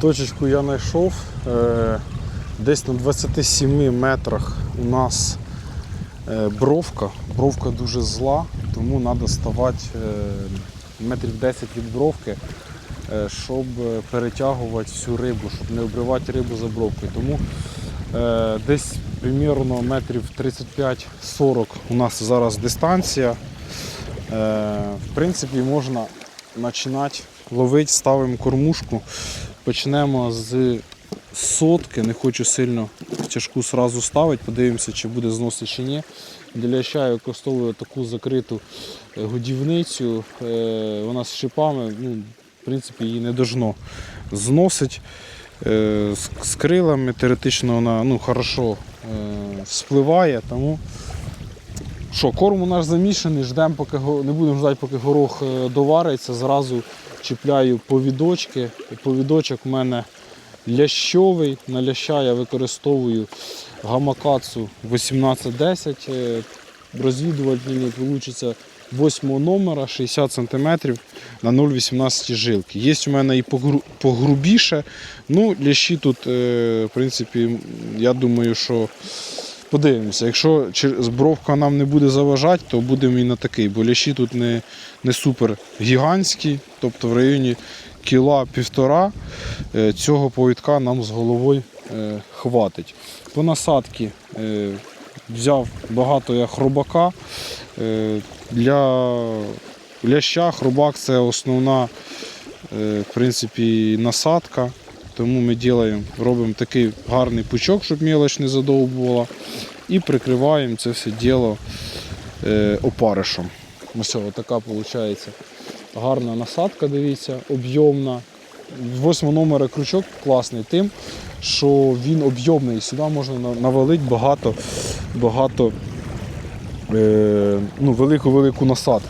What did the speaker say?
Точечку я знайшов. Е, Десь на 27 метрах у нас е, бровка. Бровка дуже зла, тому треба ставати е, метрів 10 від бровки, щоб перетягувати всю рибу, щоб не обривати рибу за бровкою. Тому десь примірно метрів 35-40 у нас зараз дистанція. В принципі, можна починати ловити, ставимо кормушку. Почнемо з сотки, не хочу сильно тяжку сразу ставити, подивимося, чи буде зносити чи ні. Для ляща я використовую таку закриту е, годівницю, е, вона з шипами, ну, в принципі, її не должно зносить. Е, З, крилами теоретично вона ну, хорошо спливає, тому що, корм у нас замішаний, ждемо, поки не будемо ждати, поки горох е, довариться. Зразу чіпляю повідочки. Повідочок у мене лящовий. На ляща я використовую гамакацу 1810. е, Розвідувальний вийде 8 номера 60 см на 0,18 жилки. Є у мене і погру- погрубіше. Ну, лящі тут, е, в принципі, я думаю, що Подивимося, якщо чер- бровка нам не буде заважати, то будемо і на такий, бо лящі тут не, не супер гігантські, тобто в районі кіла півтора е, цього повідка нам з головою е, хватить. По насадці е, взяв багато я хробака. Для ляща хробак це основна в принципі, насадка. Тому ми ділаємо, робимо такий гарний пучок, щоб мелоч не задовбувала. І прикриваємо це все діло е, опаришем. Ось така виходить гарна насадка, дивіться, об'ємна. Восьмого номера крючок класний тим, що він об'ємний. Сюди можна навалити багато, багато е, ну, велику-велику насадку.